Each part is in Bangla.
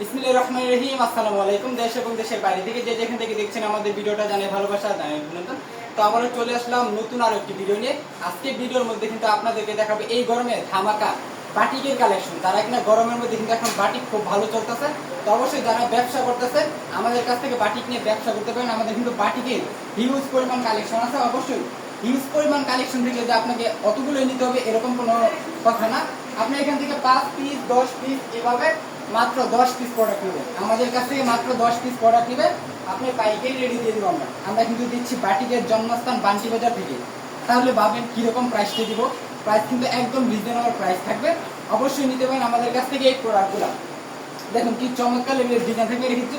ইসমিল্লাহির রহমানির রহিম, আসসালামু আলাইকুম দেশ এবং দেশের বাইরে থেকে যে যেখান থেকে দেখছেন আমাদের ভিডিওটা জানে ভালোবাসা, জানে অভিনন্দন। তো আবারও চলে আসলাম নতুন আরও একটি ভিডিও নিয়ে। আজকে ভিডিওর মধ্যে কিন্তু আপনাদেরকে দেখাবো এই গরমে ধামাকা বাটিকের কালেকশন তারা কিনা গরমের মধ্যে কিন্তু এখন বাটিক খুব ভালো চলতেছে, তো অবশ্যই যারা ব্যবসা করতেছে, আমাদের কাছ থেকে বাটিক নিয়ে ব্যবসা করতে পারেন। আমাদের কিন্তু বাটিকের হিউজ পরিমাণ কালেকশন আছে। অবশ্যই হিউজ পরিমাণ কালেকশন থেকে যে আপনাকে অতগুলো নিতে হবে, এরকম কোনো কথা না। আপনি এখান থেকে পাঁচ পিস দশ পিস এভাবে মাত্র দশ পিস প্রোডাক্ট নেবেন আমাদের কাছ থেকে মাত্র দশ পিস প্রোডাক্ট নেবে। আপনি পাইকারি রেডি দিয়ে দেবো আমরা। আমরা কিন্তু দিচ্ছি বাটিকের জন্মস্থান বান্টি বাজার থেকে। তাহলে ভাবেন কীরকম প্রাইসটা দিব। প্রাইস কিন্তু একদম রিজনেবল প্রাইস থাকবে। অবশ্যই নিতে পারেন আমাদের কাছ থেকে এই প্রোডাক্টগুলো দেখুন কি চমৎকার লেভেলের ডিজাইন থেকে রেখেছি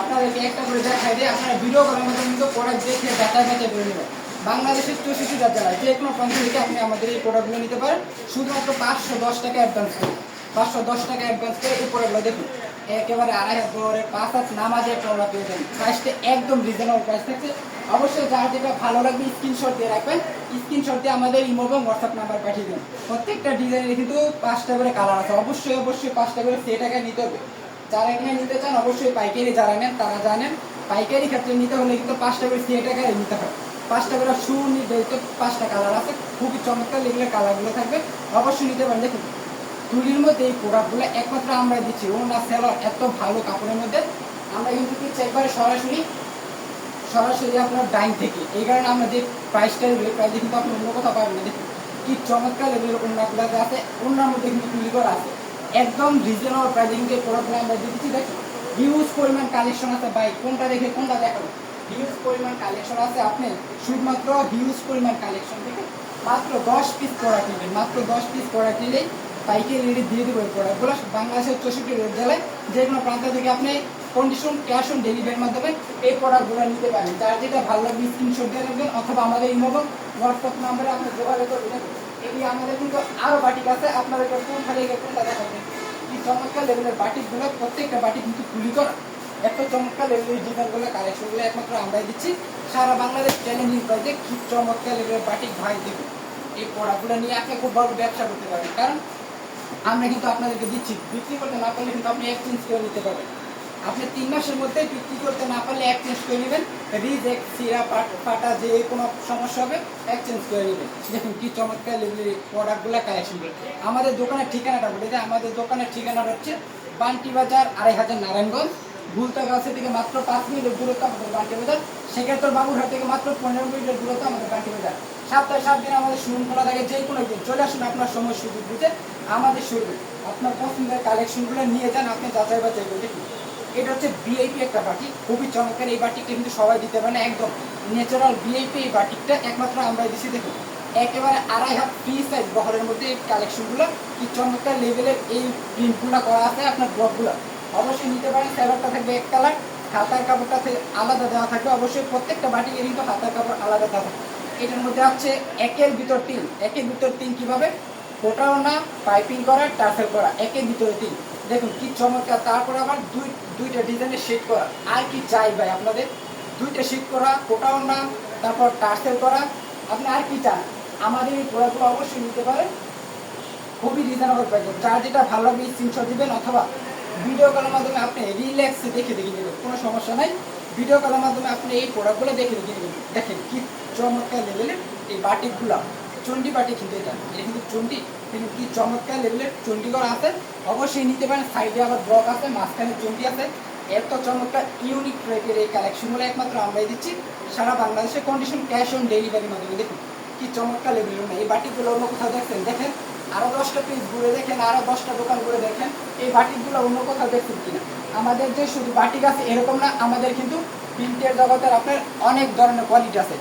আপনাদেরকে একটা করে দেখাই দিয়ে আপনারা ভিডিও করার মতো কিন্তু প্রোডাক্ট দেখে যাচাই বাছাই করে নেবেন। বাংলাদেশের চৌষট্টিটা জেলায় যে কোনো প্রান্ত থেকে আপনি আমাদের এই প্রোডাক্টগুলো নিতে পারেন। শুধুমাত্র পাঁচশো দশ টাকা অ্যাডভান্স করে। পাঁচশো দশ টাকা অ্যাডভান্স করে এই প্রোডাক্টগুলো দেখুন। একেবারে আড়াই হাত করে পাঁচ হাত নামাজের প্রোডাক্ট পেয়ে যাবেন। প্রাইসটা একদম রিজনেবল প্রাইস থাকছে। অবশ্যই যার যেটা ভালো লাগবে স্ক্রিনশট দিয়ে রাখবেন। স্ক্রিনশট দিয়ে আমাদের ইমো এবং হোয়াটসঅ্যাপ নাম্বার পাঠিয়ে দেবেন প্রত্যেকটা ডিজাইনের কিন্তু পাঁচটা করে কালার আছে। অবশ্যই অবশ্যই পাঁচটা করে সে টাকায় নিতে হবে। যারা এখানে নিতে চান, অবশ্যই পাইকারি যারা নেন, তারা জানেন। পাইকারি ক্ষেত্রে নিতে হলে কিন্তু পাঁচটা করে সে টাকায় নিতে হবে। পাঁচটা করে শু নির্ধারিত পাঁচটা কালার আছে। খুবই চমৎকার লেগেলে কালারগুলো থাকবে। অবশ্যই নিতে পারেন। দেখুন তুলির মধ্যে এই প্রোডাক্টগুলো একমাত্র আমরা দিচ্ছি। ওনা সেলার এত ভালো কাপড়ের মধ্যে। আমরা কিন্তু দিচ্ছি একবারে সরাসরি সরাসরি আপনার ডাইন থেকে। এই কারণে আমরা যে প্রাইসটা দিই প্রাইস কিন্তু আপনি অন্য কোথাও পাবেন না। কি চমৎকার লেভেলের ওনাগুলোতে আছে ওনার মধ্যে কিন্তু তুলি করা আছে। একদম রিজনেবল প্রাইসে কিন্তু এই প্রোডাক্টগুলো আমরা দিচ্ছি, দেখুন হিউজ পরিমাণ কালেকশন আছে। ভাই, কোনটা দেখে কোনটা দেখাবো? হিউজ পরিমাণ কালেকশন আছে আপনি, শুধুমাত্র হিউজ পরিমাণ কালেকশন থেকে মাত্র দশ পিস প্রোডাক্ট নেবেন। মাত্র দশ পিস প্রোডাক্ট নিলেই পাইকারি রেটে দিয়ে দেবো এই প্রোডাক্টগুলো বাংলাদেশের চৌষট্টি রেট জেলায় যে কোনো প্রান্ত থেকে আপনি কন্ডিশন ক্যাশ অন ডেলিভারির মাধ্যমে এই প্রোডাক্টগুলো নিতে পারেন। যার যেটা ভালো লাগবে স্ক্রিনশট দিয়ে রাখবেন, অথবা আমাদের ইমোবো হোয়াটসঅ্যাপ নাম্বারে আপনি যোগাযোগ করবেন এটি আমাদের কিন্তু আরও বাটিক আছে, আপনারা এটা কোন খালি কোনটা দেখাবেন? এই চমৎকার লেভেলের বাটিকগুলো প্রত্যেকটা বাটি কিন্তু তুলি করা এত চমৎকার লেভেলের ডিজাইনগুলো কালেকশনগুলো একমাত্র আমরাই দিচ্ছি। সারা বাংলাদেশ চ্যালেঞ্জিং প্রাইজে কি চমৎকার লেভেলের বাটিক ভাই দেবে এই প্রোডাক্টগুলো নিয়ে আপনি খুব বড় ব্যবসা করতে পারবেন। কারণ আমরা কিন্তু আপনাদেরকে দিচ্ছি। বিক্রি করতে না পারলে কিন্তু আপনি এক্সচেঞ্জ করে নিতে পারবেন। আপনি তিন মাসের মধ্যে বিক্রি করতে না পারলে এক্সচেঞ্জ করে নেবেন। রিজেক্ট সিরা ফাটা যে কোনো সমস্যা হবে এক্সচেঞ্জ করে নেবেন। দেখুন কি চমৎকার লেভেলের প্রোডাক্টগুলো কালেকশন করে। আমাদের দোকানের ঠিকানাটা বলে দেয় আমাদের দোকানের ঠিকানাটা হচ্ছে বান্টি বাজার, আড়াই হাজার নারায়ণগঞ্জ। ভুলতাগাছি থেকে মাত্র পাঁচ মিনিটের দূরত্ব আমাদের বান্টি বাজার। সেক্ষেত্রে বাবুরহাট থেকে মাত্র পনেরো মিনিটের দূরত্ব আমাদের বান্টি বাজার। সপ্তাহে সাত দিন আমাদের শোরুম খোলা থাকে যে কোনো দিন চলে আসুন আপনার সময় সুযোগ বুঝে আমাদের শোরুম আপনার পছন্দের কালেকশনগুলো নিয়ে যান, আপনি যাচাই বাছাই করে এটা হচ্ছে বিআইপি একটা বাটি, খুবই চমৎকার। এই বাটিকটা কিন্তু সবাই দিতে পারে না, একদম ন্যাচারাল বিআইপি এই বাটিকটা একমাত্র আমরা দিছি, দেখুন। একেবারে আড়াই হাত ফ্রি সাইজ বহরের মধ্যে এই কালেকশনগুলো কি চমৎকার লেভেলের এই প্রিন্টগুলো করা আছে আপনার ব্লকগুলো অবশ্যই নিতে পারেন, স্যালারটা থাকবে এক কালার হাতার কাপড়টা থেকে আলাদা দেওয়া থাকবে। অবশ্যই প্রত্যেকটা বাটিকে কিন্তু হাতার কাপড় আলাদা দেওয়া থাকবে। এটার মধ্যে হচ্ছে একের ভিতর তিন। একের ভিতর তিন কীভাবে? ফোটাও না পাইপিং করা টার্সেল করা একের ভিতরে তিন। দেখুন কি চমৎকার, তারপরে আবার দুই, দুইটা ডিজাইনের শেড করা। আর কি চাই ভাই আপনাদের? দুইটা শেড করা, ফোটাও না, তারপর টার্সেল করা। আপনি আর কি চান? আমাদের এই প্রোডাক্টগুলো অবশ্যই নিতে পারেন। খুবই রিজনেবল প্রাইস যার যেটা ভালো লাগবে স্ক্রিনশট দিবেন, অথবা ভিডিও কলের মাধ্যমে আপনি রিল্যাক্সে দেখে দেখে নেবেন, কোনো সমস্যা নাই। ভিডিও কলের মাধ্যমে আপনি এই প্রোডাক্টগুলো দেখে দেখে নেবেন। দেখেন কি চমৎকার লেভেলের এই বাটিকগুলো। চণ্ডী বাটি কিন্তু এটা। এটা কিন্তু চণ্ডী। কিন্তু কি চমৎকার লেভেলের চণ্ডী করা আছে। অবশ্যই নিতে পারেন। সাইডে আবার ব্লক আছে, মাঝখানে চণ্ডী আছে। এত চমৎকার ইউনিক টাইপের এই কালেকশনগুলো একমাত্র আমরাই দিচ্ছি। সারা বাংলাদেশে কন্ডিশন ক্যাশ অন ডেলিভারির মাধ্যমে দেখুন, কি চমৎকার লেভেলের না এই বাটিগুলো অন্য কোথাও দেখছেন? দেখেন, আরও দশটা পিস ঘুরে দেখেন, আরও দশটা দোকান ঘুরে দেখেন। এই বাটিকগুলো অন্য কোথাও দেখছেন কিনা? আমাদের যে শুধু বাটিক আছে এরকম না, আমাদের কিন্তু প্রিন্টের জগতের আপনার অনেক ধরনের কোয়ালিটি আছে।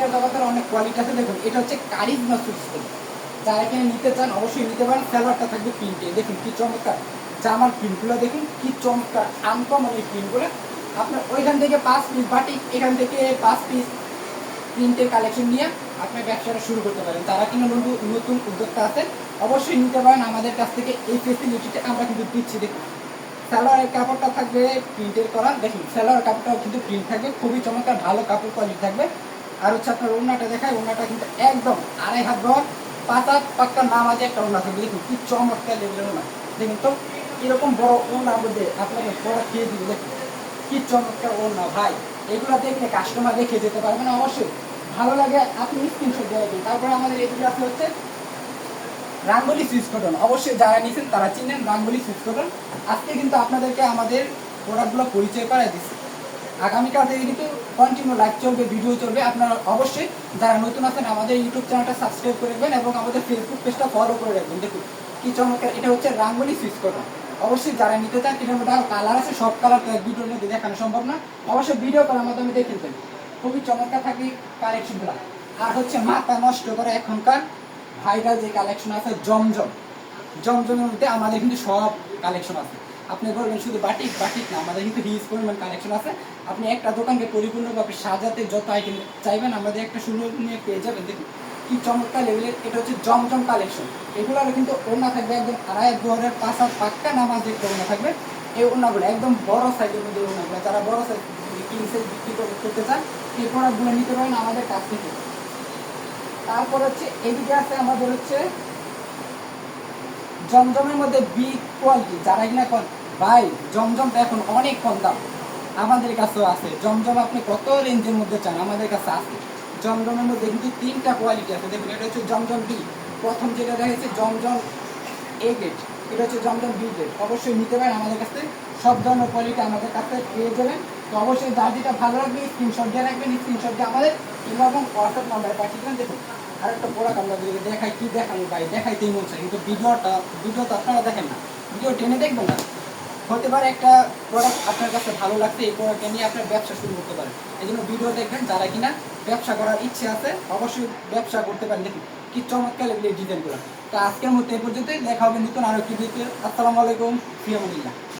এটি কি অনেক কোয়ালিটি আছে। দেখুন, এটা হচ্ছে কারিজমা সিস্টেম যারা এখানে নিতে চান, অবশ্যই নিতে পারেন। স্যালোয়ারটা থাকবে প্রিন্টে দেখুন, কি চমৎকার। জামার প্রিন্টগুলো দেখুন, কি চমৎকার। আনকমন এই প্রিন্টগুলো আপনার ওইখান থেকে পাঁচ পিস বাটিক এখান থেকে পাঁচ পিস প্রিন্টের কালেকশন নিয়ে আপনার ব্যবসাটা শুরু করতে পারেন। তারা কিন্তু নতুন নতুন উদ্যোক্তা আছে অবশ্যই নিতে পারেন। আমাদের কাছ থেকে এই ফেসিলিটিটা আমরা কিন্তু দিচ্ছি। দেখুন স্যালোয়ারের কাপড়টা থাকবে প্রিন্টের করা। দেখুন স্যালোয়ার কাপড়টাও কিন্তু প্রিন্ট থাকবে। খুবই চমৎকার, ভালো কাপড় কোয়ালিটি থাকবে। আর হচ্ছে আপনার ওড়নাটা দেখায় ওড়নাটা কিন্তু একদম আড়াই হাত বহর পাতা পাক্কা নাম আছে একটা ওড়না থাকবে দেখুন, কি চমৎকার লেভেলের ওড়না। দেখুন তো এরকম বড় ওনা মধ্যে আপনাকে পড়া খেয়ে দিবে, দেখুন। কি চমৎকার ওনা ভাই। এগুলো দেখলে কাস্টমার দেখে যেতে পারবে না, অবশ্যই। ভালো লাগে, আপনি স্ক্রিনশট দিয়ে রাখবেন তারপরে আমাদের এগুলো আছে হচ্ছে রাঙ্গলি সুইচ কটন অবশ্যই যারা নিয়েছেন তারা চিনেন রাঙ্গলি সুইচ কটন আজকে কিন্তু আপনাদেরকে আমাদের প্রোডাক্টগুলো পরিচয় করাই দিচ্ছি। আগামীকাল থেকে কিন্তু কন্টিনিউ লাইভ চলবে ভিডিও চলবে। আপনারা অবশ্যই যারা নতুন আছেন, আমাদের ইউটিউব চ্যানেলটা সাবস্ক্রাইব করে রাখবেন এবং আমাদের ফেসবুক পেজটা ফলো করে রাখবেন। দেখুন, কি চমৎকার, এটা হচ্ছে রাঙ্গলি সুইচ কটন অবশ্যই যারা নিতে চান, এটার মধ্যে কালার আছে, সব কালার ভিডিওর মধ্যে দেখানো সম্ভব না। অবশ্যই ভিডিও করার মাধ্যমে দেখে নেবেন। খুবই চমৎকার থাকবে কালেকশনগুলো আর হচ্ছে মাথা নষ্ট করে এখনকার ভাইরাল যে কালেকশন আছে, জমজম। জমজমের মধ্যে আমাদের কিন্তু সব কালেকশন আছে। আপনি বলবেন শুধু বাটিক বাটিক না, আমাদের কিন্তু হিউজ পরিমাণ কালেকশন আছে। আপনি একটা দোকানকে পরিপূর্ণভাবে সাজাতে যত আইটেম চাইবেন, আমাদের একটা সুন্দর নিয়ে পেয়ে যাবেন। দেখুন, কি চমৎকার লেভেলের এটা হচ্ছে জমজম কালেকশন এগুলোর কিন্তু ওনা থাকবে একদম আড়াই দুয়ারের পাঁচ হাত পাক্কা নামাজ দেখতে ওনা থাকবে। এই ওনাগুলো একদম বড় সাইজের মধ্যে ওনাগুলো যারা বড় সাইজ কিং বিক্রি করে- করতে চান, এই প্রোডাক্টগুলো নিতে পারেন আমাদের কাছ থেকে। তারপর হচ্ছে এদিকে আছে আমাদের হচ্ছে জমজমের মধ্যে বিগ কোয়ালিটি যারা কিনা কন ভাই, জমজমটা এখন অনেক কম দাম। আমাদের কাছেও আছে। জমজম আপনি কত রেঞ্জের মধ্যে চান? আমাদের কাছে আছে। জমজমের মধ্যে কিন্তু তিনটা কোয়ালিটি আছে। দেখুন, এটা হচ্ছে জমজম বি প্রথম যেটা দেখেছে জমজম এ গ্রেড এটা হচ্ছে জমজম বি গ্রেড অবশ্যই নিতে পারেন আমাদের কাছে সব ধরনের কোয়ালিটি আমাদের কাছে পেয়ে যাবেন। তো অবশ্যই যার যেটা ভালো লাগবে স্ক্রিনশট দিয়ে রাখবেন স্ক্রিনশট দিয়ে আমাদের এবং হোয়াটসঅ্যাপ নাম্বারে পাঠিয়ে দেবেন। দেখুন, আরেকটা প্রোডাক্ট আমরা যদি দেখাই, কী দেখানো ভাই? দেখাইতেই মন চায়। কিন্তু ভিডিওটা ভিডিও তো আপনারা দেখেন না। ভিডিও টেনে দেখবেন না। হতে পারে একটা প্রোডাক্ট আপনার কাছে ভালো লাগছে, এই প্রোডাক্টটা নিয়ে আপনার ব্যবসা শুরু করতে পারেন। এই জন্য ভিডিও দেখবেন যারা কিনা ব্যবসা করার ইচ্ছে আছে, অবশ্যই ব্যবসা করতে পারেন। দেখুন, কি চমৎকার এগুলি এই ডিজাইনগুলো তো আজকের মধ্যে এ পর্যন্তই। দেখা হবে নতুন আরও একটি ভিডিও আসসালামু আলাইকুম। ফিয়ামুল্লাহ।